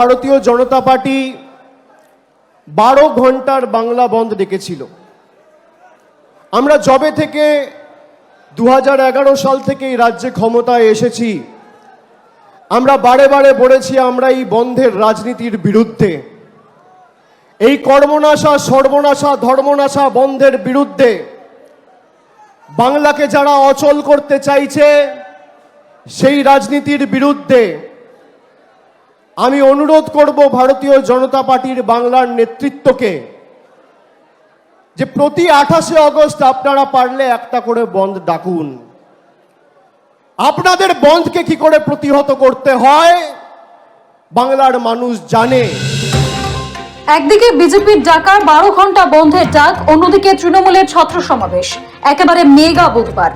ভারতীয় জনতা পার্টি বারো ঘণ্টার বাংলা বন্ধ ডেকেছিল। আমরা জবে থেকে দু হাজার এগারো সাল থেকে এই রাজ্যে ক্ষমতায় এসেছি, আমরা বারে বারে বলেছি আমরা এই বন্ধের রাজনীতির বিরুদ্ধে। এই কর্মনাশা, সর্বনাশা, ধর্মনাশা বন্ধের বিরুদ্ধে বাংলাকে যারা অচল করতে চাইছে, সেই রাজনীতির বিরুদ্ধে আমি অনুরোধ করব ভারতীয় জনতা পার্টির বাংলার নেতৃত্বকে যে প্রতি আঠাশে অগস্ট আপনারা পারলে একটা করে বন্ধ ডাকুন। আপনাদের বন্ধকে কি করে প্রতিহত করতে হয়, বাংলার মানুষ জানে। একদিকে বিজেপির ডাকা বারো ঘণ্টা বন্ধের ডাক, অন্যদিকে তৃণমূলের ছাত্র সমাবেশ, একেবারে মেগা বুধবার।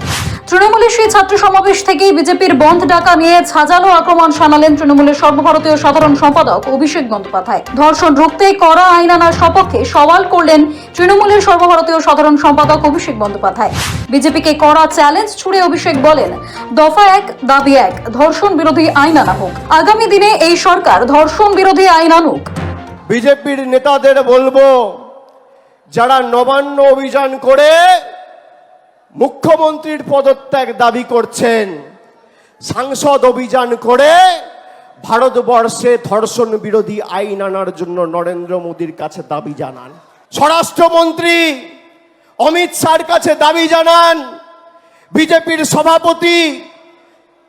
তৃণমূলের সেই ছাত্র সমাবেশ থেকেই বিজেপির বন্ধ ডাকা নিয়ে ঝাঁঝালো আক্রমণ শানালেন তৃণমূলের সর্বভারতীয় সাধারণ সম্পাদক অভিষেক বন্দ্যোপাধ্যায়। ধর্ষণ রুখতে করা আইন আনার সপক্ষে সওয়াল করলেন তৃণমূলের সর্বভারতীয় সাধারণ সম্পাদক অভিষেক বন্দ্যোপাধ্যায়। বিজেপিকে করা চ্যালেঞ্জ ছুড়ে অভিষেক বলেন, দফা এক, দাবি এক, ধর্ষণ বিরোধী আইন আনা হোক। আগামী দিনে এই সরকার ধর্ষণ বিরোধী আইন আনুক। বিজেপির নেতাদের বলব, যারা নবান্ন অভিযান করে মুখ্যমন্ত্রীর পদত্যাগ দাবি করছেন। সাংসদ অভিযান করে ভারতবর্ষে ধর্ষণ বিরোধী আইন আনার জন্য নরেন্দ্র মোদীর কাছে দাবি জানান। স্বরাষ্ট্রমন্ত্রী অমিত শাহর কাছে দাবি জানান, বিজেপির সভাপতি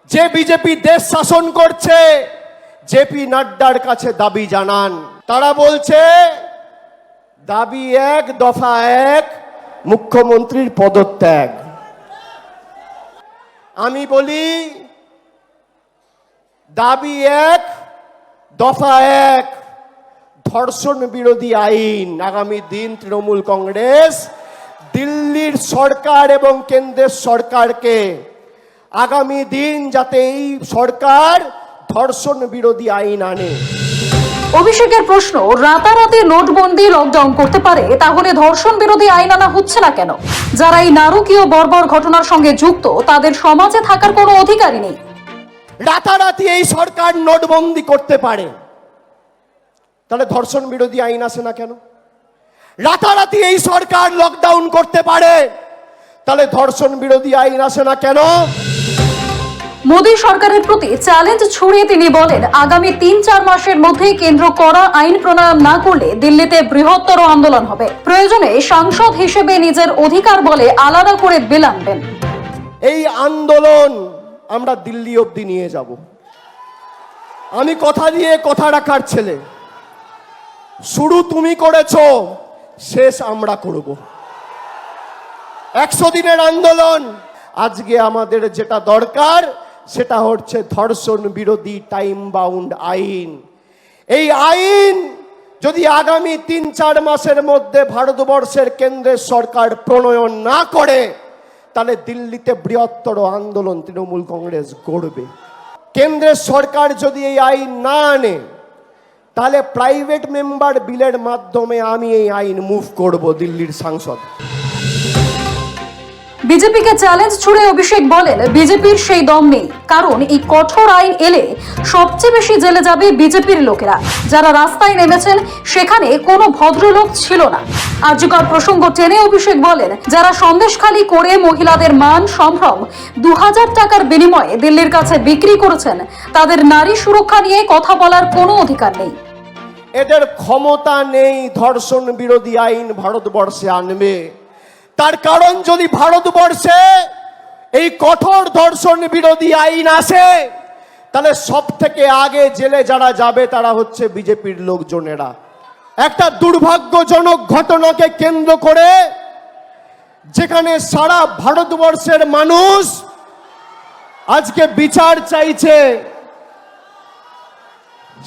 যে বিজেপি দেশ শাসন করছে, জেপি নাড্ডার কাছে দাবি জানান। তারা বলছে, দাবি এক, দফা এক, মুখ্যমন্ত্রীর পদত্যাগ। আমি বলি, দাবি এক, দফা এক, ধর্ষণ বিরোধী আইন। আগামী দিন তৃণমূল কংগ্রেস দিল্লির সরকার এবং কেন্দ্রের সরকারকে আগামী দিন যাতে এই সরকার ধর্ষণ বিরোধী আইন আনে। অভিষেকের প্রশ্ন, রাতারাতি নোটবন্দি লকডাউন করতে পারে, তাহলে ধর্ষণ বিরোধী আইন আনা হচ্ছে না কেন? যারা এই নারকীয় বর্বর ঘটনার সঙ্গে যুক্ত, তাদের সমাজে থাকার কোনো অধিকারই নেই। রাতারাতি এই সরকার নোটবন্দি করতে পারে। তাহলে ধর্ষণ বিরোধী আইন আসে না কেন? রাতারাতি এই সরকার লকডাউন করতে পারে। তাহলে ধর্ষণ বিরোধী আইন আসে না কেন? মোদী সরকারের প্রতি চ্যালেঞ্জ ছুড়ে তিনি বলেন, আগামী তিন চার মাসের মধ্যেই কেন্দ্র করা আইন প্রণয়ন না করলে দিল্লিতে বৃহত্তর আন্দোলন হবে। প্রয়োজনে সাংসদ হিসেবে নিজের অধিকার বলে আলাদা করে বিল আনবেন। এই আন্দোলন আমরা দিল্লি অবধি নিয়ে যাব। আমি কথা দিয়ে কথা রাখার ছেলে। শুরু তুমি করেছ, শেষ আমরা করব। একশো দিনের আন্দোলন, আজকে আমাদের যেটা দরকার সেটা হচ্ছে ধর্ষণ বিরোধী টাইম বাউন্ড আইন। এই আইন যদি আগামী তিন চার মাসের মধ্যে ভারতবর্ষের কেন্দ্রের সরকার প্রণয়ন না করে, তাহলে দিল্লিতে বৃহত্তর আন্দোলন তৃণমূল কংগ্রেস গড়বে। কেন্দ্রের সরকার যদি এই আইন না আনে, তাহলে প্রাইভেট মেম্বার বিলের মাধ্যমে আমি এই আইন মুভ করব দিল্লির সাংসদ। বিজেপিকে চ্যালেঞ্জ ছুড়ে অভিষেক বলেন, বিজেপির সেই দম নেই। কারণ এই কঠোর আইন এলে সবচেয়ে বেশি জেলে যাবে বিজেপির লোকেরা। যারা রাস্তায় নেমেছেন, সেখানে কোনো ভদ্রলোক ছিল না। আর্যকর প্রসঙ্গ টেনে অভিষেক বলেন, যারা সন্দেশখালি করে মহিলাদের মান সম্ভ্রম দু হাজার টাকার বিনিময়ে দিল্লির কাছে বিক্রি করেছেন, তাদের নারী সুরক্ষা নিয়ে কথা বলার কোনো অধিকার নেই। এদের ক্ষমতা নেই ধর্ষণ বিরোধী আইন ভারতবর্ষে আনবে। তার কারণ যদি ভারতবর্ষে এই কঠোর ধর্ষণ বিরোধী আইন আসে, তাহলে সব থেকে আগে জেলে যারা যাবে তারা হচ্ছে বিজেপির লোকজনেরা। একটা দুর্ভাগ্যজনক ঘটনাকে কেন্দ্র করে যেখানে সারা ভারতবর্ষের মানুষ আজকে বিচার চাইছে,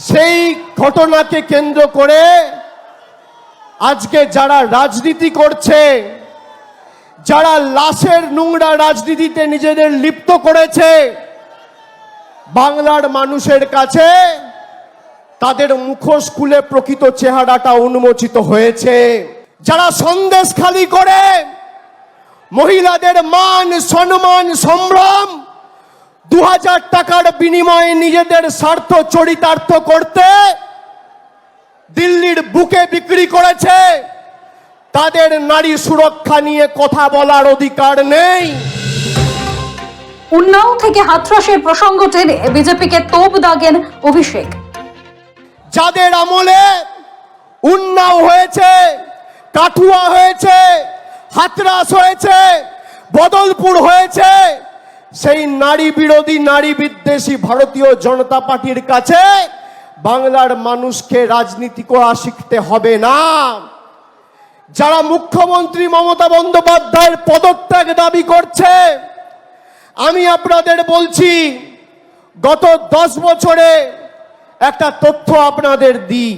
সেই ঘটনাকে কেন্দ্র করে আজকে যারা রাজনীতি করছে যারা লাশের নোংরা রাজনীতিতে নিজেদের লিপ্ত করেছে, বাংলার মানুষের কাছে তাদের মুখোশ খুলে প্রকৃত চেহারাটা উন্মোচিত হয়েছে। যারা সন্দেশ খালি করে, মহিলাদের মান, সম্মান, সম্ভ্রম দু হাজার টাকার বিনিময়ে নিজেদের স্বার্থ চরিতার্থ করতে দিল্লির বুকে বিক্রি করেছে। তাদের নারী সুরক্ষা নিয়ে কথা বলার অধিকার নেই। উন্নাও থেকে হাতরাসের প্রসঙ্গ টেনে বিজেপিকে তোপ দাগেন অভিষেক। যাদের আমলে উন্নাও হয়েছে কাঠুয়া হয়েছে হাতরাস হয়েছে বদলপুর হয়েছে সেই নারী বিরোধী নারী বিদ্বেষী ভারতীয় জনতা পার্টির কাছে বাংলার মানুষকে রাজনীতি করা শিখতে হবে না। যারা মুখ্যমন্ত্রী মমতা বন্দ্যোপাধ্যায়ের পদত্যাগ দাবি করছে, আমি আপনাদের বলছি, গত দশ বছরে একটা তথ্য আপনাদের দিই।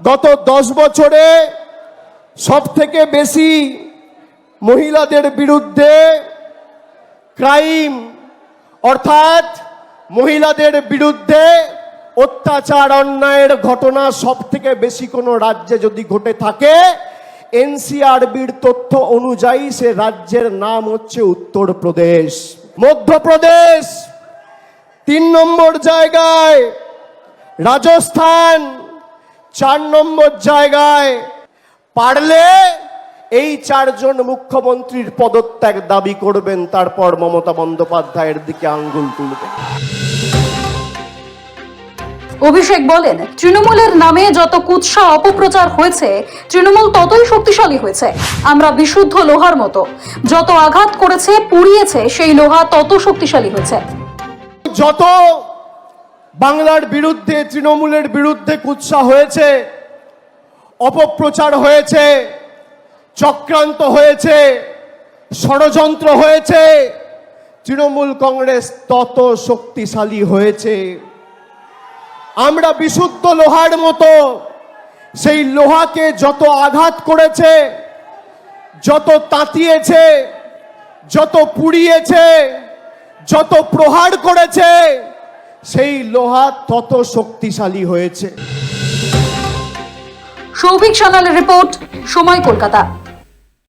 গত দশ বছরে সব থেকে বেশি মহিলাদের বিরুদ্ধে ক্রাইম, অর্থাৎ মহিলাদের বিরুদ্ধে অত্যাচার, অন্যায়ের ঘটনা সব থেকে বেশি কোনো রাজ্যে যদি ঘটে থাকে এনসিআরবির তথ্য অনুযায়ী সে রাজ্যের নাম হচ্ছে উত্তরপ্রদেশ। মধ্যপ্রদেশ, তিন নম্বর জায়গায় রাজস্থান, চার নম্বর জায়গায় পারলে এই চারজন মুখ্যমন্ত্রীর পদত্যাগ দাবি করবেন, তারপর মমতা বন্দ্যোপাধ্যায়ের দিকে আঙ্গুল তুলবেন। অভিষেক বলেন, তৃণমূলের নামে যত কুৎসা অপপ্রচার হয়েছে, তৃণমূল ততই শক্তিশালী হয়েছে। আমরা বিশুদ্ধ লোহার মতো। যত আঘাত করেছে, পুড়িয়েছে, সেই লোহা তত শক্তিশালী হয়েছে। যত বাংলার বিরুদ্ধে, তৃণমূলের বিরুদ্ধে কুৎসা হয়েছে, অপপ্রচার হয়েছে, চক্রান্ত হয়েছে, ষড়যন্ত্র হয়েছে, তৃণমূল কংগ্রেস তত শক্তিশালী হয়েছে। আমরা বিশুদ্ধ লোহার মতো। সেই লোহাকে যত আঘাত করেছে, যত তাতিয়েছে, যত পুড়িয়েছে, যত প্রহার করেছে, সেই লোহা তত শক্তিশালী হয়েছে। সৌভিক সানালের রিপোর্ট, সময় কলকাতা।